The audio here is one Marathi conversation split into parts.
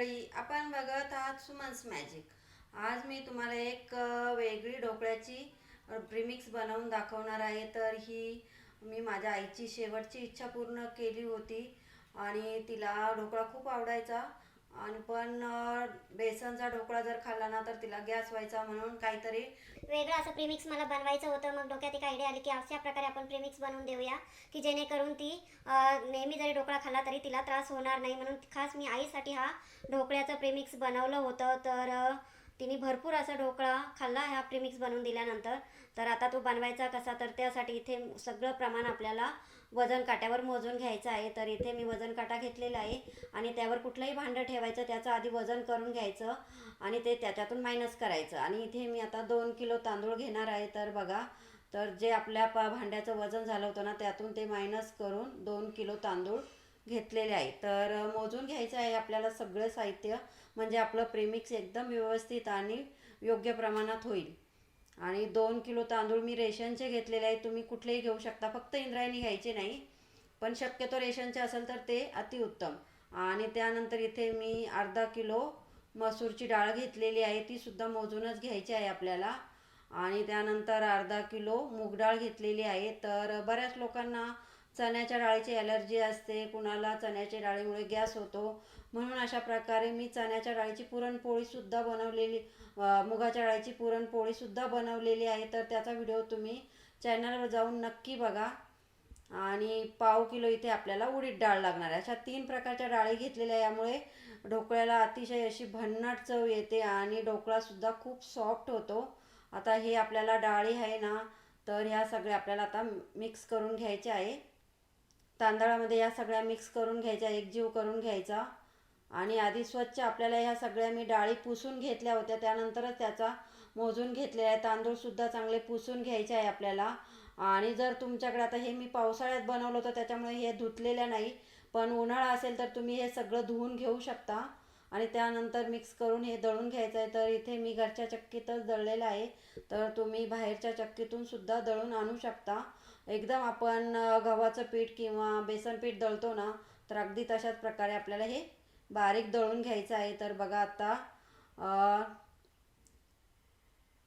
मंडळी आपण बघत आहात सुमन्स मॅजिक. आज मी तुम्हाला एक वेगळी ढोकळ्याची प्रीमिक्स बनवून दाखवणार आहे. तर ही मी माझ्या आईची शेवटची इच्छा पूर्ण केली होती. आणि तिला ढोकळा खूप आवडायचा. आणि पण बेसनचा ढोकळा जर खाल्ला ना तर तिला गॅस व्हायचा म्हणून काहीतरी वेगळं असं प्रीमिक्स मला बनवायचं होतं. मग डोक्यात एक आयडिया आली की अशा प्रकारे आपण प्रीमिक्स बनवून देऊया की जेणेकरून ती नेहमी जरी ढोकळा खाल्ला तरी तिला त्रास होणार नाही. म्हणून खास मी आईसाठी हा ढोकळ्याचं प्रीमिक्स बनवलं होतं. तर तिने भरपूर असा ढोकळा खाल्ला ह्या प्रीमिक्स बनवून दिल्यानंतर. तर आता तो बनवायचा कसा तर त्यासाठी इथे सगळं प्रमाण आपल्याला वजन काट्यावर मोजून घ्यायचं आहे. तर इथे मी वजन काटा घेतलेला आहे आणि त्यावर कुठलंही भांडं ठेवायचं त्याचं आधी वजन करून घ्यायचं आणि ते त्याच्यातून मायनस करायचं. आणि इथे मी आता दोन किलो तांदूळ घेणार आहे. तर बघा तर जे आपल्या प भांड्याचं वजन झालं होतं ना त्यातून ते मायनस करून दोन किलो तांदूळ घेतलेले आहे. तर मोजून घ्यायचं आहे आपल्याला सगळं साहित्य. म्हणजे आपलं प्रेमिक्स एकदम व्यवस्थित आणि योग्य प्रमाणात होईल. आणि दोन किलो तांदूळ मी रेशनचे घेतलेले आहे तुम्ही कुठलेही घेऊ शकता. फक्त इंद्रायणी घ्यायचे नाही पण शक्यतो रेशनचे असेल तर ते अतिउत्तम आणि त्यानंतर इथे मी अर्धा किलो मसूरची डाळ घेतलेली आहे ती सुद्धा मोजूनच घ्यायची आहे आपल्याला. आणि त्यानंतर अर्धा किलो मूग डाळ घेतलेली आहे. तर बऱ्याच लोकांना चण्याच्या डाळीची ॲलर्जी असते कुणाला चण्याच्या डाळीमुळे गॅस होतो. म्हणून अशा प्रकारे मी चण्याच्या डाळीची पुरणपोळीसुद्धा बनवलेली मुगाच्या डाळीची पुरणपोळीसुद्धा बनवलेली आहे. तर त्याचा व्हिडिओ तुम्ही चॅनलवर जाऊन नक्की बघा. आणि पाव किलो इथे आपल्याला उडीद डाळ लागणार आहे. अशा तीन प्रकारच्या डाळी घेतलेल्या आहे. यामुळे ढोकळ्याला अतिशय अशी भन्नाट चव येते आणि ढोकळासुद्धा खूप सॉफ्ट होतो. आता हे आपल्याला डाळी आहे ना तर ह्या सगळ्या आपल्याला आता मिक्स करून घ्यायच्या आहे. तांदळामध्ये या सगळ्या मिक्स करून घ्यायच्या एकजीव करून घ्यायचा. आणि आधी स्वच्छ आपल्याला ह्या सगळ्या मी डाळी पुसून घेतल्या होत्या त्यानंतरच त्याचा मोजून घेतलेला आहे. तांदूळसुद्धा चांगले पुसून घ्यायचे आहे आपल्याला. आणि जर तुमच्याकडे आता हे मी पावसाळ्यात बनवलं होतं त्याच्यामुळे हे धुतलेल्या नाही. पण उन्हाळा असेल तर तुम्ही हे सगळं धुवून घेऊ शकता. आणि त्यानंतर मिक्स करून हे दळून घ्यायचं आहे. तर इथे मी घरच्या चक्कीतच दळलेलं आहे. तर तुम्ही बाहेरच्या चक्कीतून सुद्धा दळून आणू शकता. एकदम आपण गव्हाचं पीठ किंवा बेसन पीठ दळतो ना तर अगदी तशाच प्रकारे आपल्याला हे बारीक दळून घ्यायचं आहे. तर बघा आता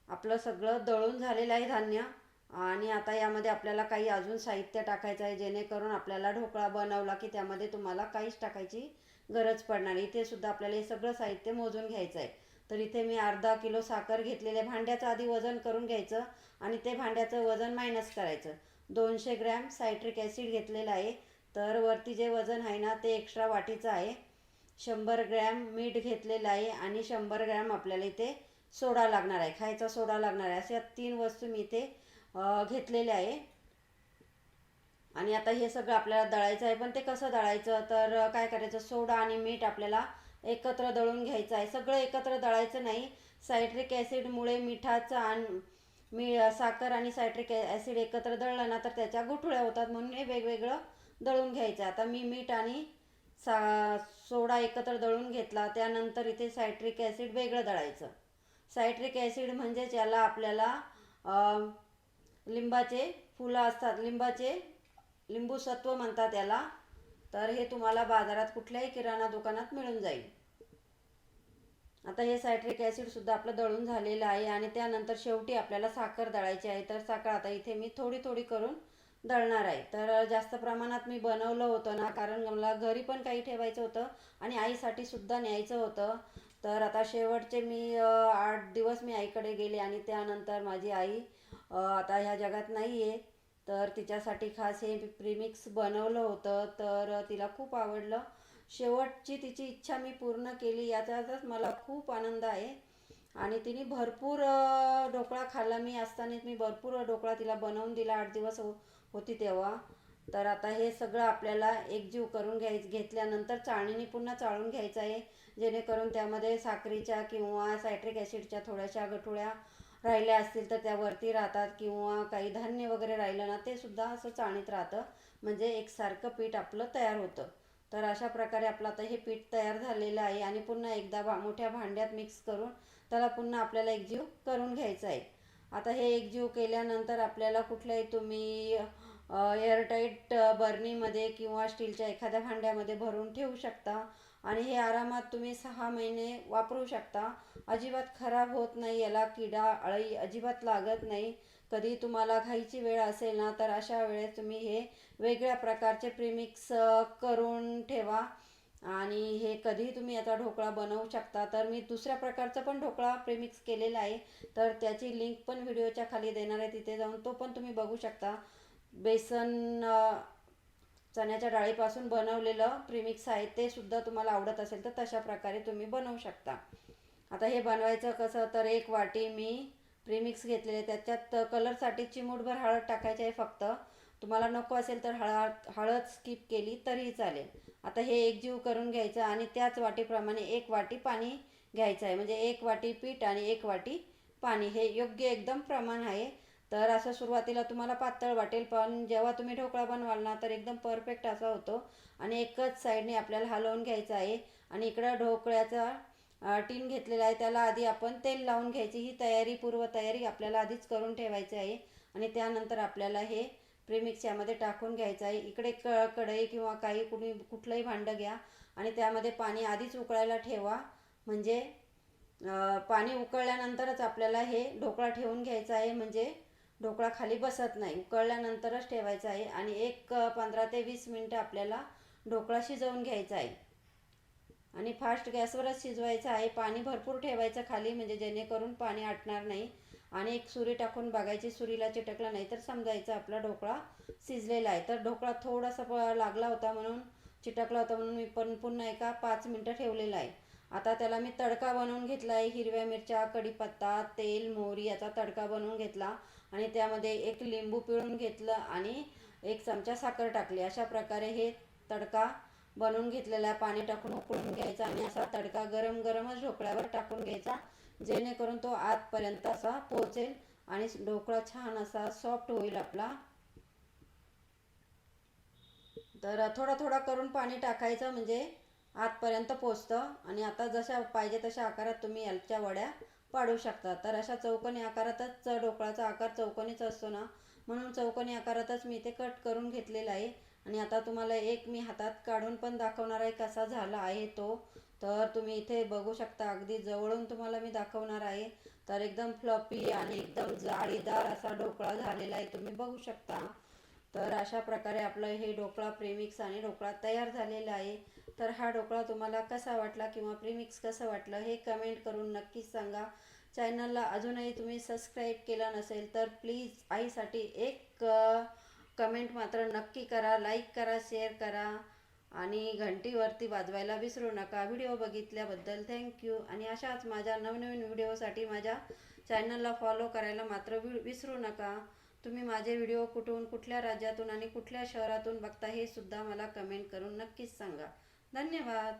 आपलं सगळं दळून झालेलं आहे धान्य. आणि आता यामध्ये आपल्याला काही अजून साहित्य टाकायचं आहे जेणेकरून आपल्याला ढोकळा बनवला की त्यामध्ये तुम्हाला काहीच टाकायची गरज पडणार इथे सुद्धा आपल्याला हे सगळं साहित्य मोजून घ्यायचं आहे. तर इथे मी अर्धा किलो साखर घेतलेले भांड्याचं आधी वजन करून घ्यायचं आणि ते भांड्याचं वजन मायनस करायचं. दोनशे ग्रॅम सायट्रिक ॲसिड घेतलेलं आहे. तर वरती जे वजन आहे ना ते एक्स्ट्रा वाटीचं आहे. शंभर ग्रॅम मीठ घेतलेलं आहे आणि शंभर ग्रॅम आपल्याला इथे सोडा लागणार आहे. खायचा सोडा लागणार आहे. अशा तीन वस्तू मी इथे घेतलेल्या आहे. आणि आता हे सगळं आपल्याला दळायचं आहे. पण ते कसं दळायचं? तर काय करायचं? सोडा आणि मीठ आपल्याला एकत्र दळून घ्यायचं आहे. सगळं एकत्र दळायचं नाही. सायट्रिक ॲसिडमुळे मिठाचं आणि मी साखर आणि सायट्रिक ॲसिड एकत्र दळलं ना तर त्याच्या गुठळ्या होतात म्हणून हे वेगवेगळं दळून घ्यायचं. आता मी मीठ आणि सा सोडा एकत्र दळून घेतला त्यानंतर इथे सायट्रिक ॲसिड वेगळं दळायचं. सायट्रिक ॲसिड म्हणजेच याला आपल्याला लिंबाचे फुलं असतात लिंबाचे लिंबू सत्व म्हणतात याला. तर हे तुम्हाला बाजारात कुठल्याही किराणा दुकानात मिळून जाईल. आता हे सायट्रिक ॲसिडसुद्धा आपलं दळून झालेलं आहे आणि त्यानंतर शेवटी आपल्याला साखर दळायची आहे. तर साखर आता इथे मी थोडी थोडी करून दळणार आहे. तर जास्त प्रमाणात मी बनवलं होतं ना कारण मला घरी पण काही ठेवायचं होतं आणि आईसाठी सुद्धा न्यायचं होतं. तर आता शेवटचे मी आठ दिवस मी आईकडे गेले आणि त्यानंतर माझी आई आता ह्या जगात नाही आहे तर तिच्यासाठी खास हे प्रीमिक्स बनवलं होतं. तर तिला खूप आवडलं. शेवटची तिची इच्छा मी पूर्ण केली याचाच मला खूप आनंद आहे. आणि तिने भरपूर ढोकळा खाल्ला. मी असताना मी भरपूर ढोकळा तिला बनवून दिला. आठ दिवस हो होती तेव्हा. तर आता हे सगळं आपल्याला एकजीव करून घ्याय घेतल्यानंतर चाळणीने पुन्हा चाळून घ्यायचं आहे. जेणेकरून त्यामध्ये साखरेच्या किंवा सायट्रिक ॲसिडच्या थोड्याशा गठुळ्या राहिल्या असतील तर त्या वरती राहतात किंवा काही धान्य वगैरे राहिलं ना ते सुद्धा असं चाळणीत राहतं. म्हणजे एकसारखं पीठ आपलं तयार होतं. तर अशा प्रकारे आपलं आता हे पीठ तयार झालेलं आहे आणि पुन्हा एकदा भा मोठ्या भांड्यात मिक्स करून त्याला पुन्हा आपल्याला एकजीव करून घ्यायचं आहे. आता हे एकजीव केल्यानंतर आपल्याला कुठल्याही तुम्ही एअरटाईट बर्नीमध्ये किंवा स्टीलच्या एखाद्या भांड्यामध्ये भरून ठेवू शकता आणि हे आरामात तुम्ही सहा महिने वापरू शकता. अजिबात खराब होत नाही याला किडा अळी अजिबात लागत नाही. कधी तुम्हाला घाईची वेळ असेल ना तर अशा वेळेस तुम्ही हे वेगळ्या प्रकारचे प्रिमिक्स करून ठेवा. आणि हे कधीही तुम्ही याचा ढोकळा बनवू शकता. तर मी दुसऱ्या प्रकारचा पण ढोकळा प्रिमिक्स केलेला आहे. तर त्याची लिंक पण व्हिडिओच्या खाली देणार आहे. तिथे जाऊन तो पण तुम्ही बघू शकता. बेसन चण्याच्या डाळीपासून बनवलेलं प्रिमिक्स आहे. ते सुद्धा तुम्हाला आवडत असेल तर तशा प्रकारे तुम्ही बनवू शकता. आता हे बनवायचं कसं? तर एक वाटी मी प्रीमिक्स घेतलेले त्याच्यात कलरसाठी चिमूटभर हळद टाकायची आहे फक्त. तुम्हाला नको असेल तर हळद हळद स्किप केली तरीही चालेल. आता हे एकजीव करून घ्यायचं आणि त्याच वाटीप्रमाणे एक वाटी पाणी घ्यायचं आहे. म्हणजे एक वाटी पीठ आणि एक वाटी पाणी. हे योग्य एकदम प्रमाण आहे. तर असं सुरुवातीला तुम्हाला पातळ वाटेल पण जेव्हा तुम्ही ढोकळा बनवाल ना तर एकदम परफेक्ट असा होतो. आणि एकच साईडने आपल्याला हलवून घ्यायचं आहे. आणि इकडं ढोकळ्याचा टीन घेतलेला आहे. त्याला आधी आपण तेल लावून घ्यायची. ही तयारी पूर्व तयारी आपल्याला आधीच करून ठेवायची आहे. आणि त्यानंतर आपल्याला हे प्रीमिक्स यामध्ये टाकून घ्यायचं आहे. इकडे क कढई किंवा काही कुणी कुठलंही भांडं घ्या. आणि त्यामध्ये पाणी आधीच उकळायला ठेवा. म्हणजे पाणी उकळल्यानंतरच आपल्याला हे ढोकळा ठेवून घ्यायचा आहे. म्हणजे ढोकळा खाली बसत नाही. उकळल्यानंतरच ठेवायचा आहे. आणि एक पंधरा ते वीस मिनटं आपल्याला ढोकळा शिजवून घ्यायचा आहे. आणि फास्ट गॅसवरच शिजवायचं आहे. पाणी भरपूर ठेवायचं खाली म्हणजे जेणेकरून पाणी आटणार नाही. आणि एक सुरी टाकून बघायची सुरीला चिटकलं नाही तर समजायचं आपला ढोकळा शिजलेला आहे. तर ढोकळा थोडासा प लागला होता म्हणून चिटकला होता म्हणून मी पण पुन्हा एका पाच मिनटं ठेवलेला आहे. आता त्याला मी तडका बनवून घेतला आहे. हिरव्या मिरच्या कढीपत्ता तेल मोहरी याचा तडका बनवून घेतला. आणि त्यामध्ये एक लिंबू पिळून घेतलं आणि एक चमचा साखर टाकली. अशा प्रकारे हे तडका बनवून घेतलेला आहे. पाणी टाकून उकळून घ्यायचा आणि असा तडका गरम गरमच ढोकळ्यावर टाकून घ्यायचा जेणेकरून तो आतपर्यंत असा पोहोचेल आणि ढोकळा छान असा सॉफ्ट होईल आपला. तर थोडा थोडा करून पाणी टाकायचं म्हणजे आतपर्यंत पोचतं. आणि आता जशा पाहिजे तशा आकारात तुम्ही याच्या वड्या पाडू शकता. तर अशा चौकोनी आकारातच ढोकळाचा आकार चौकोनीच असतो ना म्हणून चौकोनी आकारातच मी ते कट करून घेतलेलं आहे. आणि आता तुम्हाला एक मी हातात काढून पण दाखवणार आहे कसा झाला आहे तो. तर तुम्ही इथे बघू शकता अगदी जवळून तुम्हाला मी दाखवणार आहे. तर एकदम फ्लपी आणि एकदम जाळीदार असा ढोकळा झालेला आहे तुम्ही बघू शकता. तर अशा प्रकारे आपलं हे ढोकळा प्रेमिक्स आणि ढोकळा तयार झालेला आहे. तर हा ढोकळा तुम्हाला कसा वाटला किंवा प्रेमिक्स कसं वाटलं हे कमेंट करून नक्कीच सांगा. चॅनलला अजूनही तुम्ही सबस्क्राईब केला नसेल तर प्लीज आईसाठी एक कमेंट मात्र नक्की करा लाईक करा शेअर करा आणि घंटीवरती वाजवायला विसरू नका. व्हिडिओ बघितल्याबद्दल थँक्यू आणि अशाच माझ्या नवनवीन व्हिडिओसाठी माझ्या चॅनलला फॉलो करायला मात्र वि विसरू नका. तुम्ही माझे व्हिडिओ कुठून कुठल्या राज्यातून आणि कुठल्या शहरातून बघता हे सुद्धा मला कमेंट करून नक्कीच सांगा. धन्यवाद.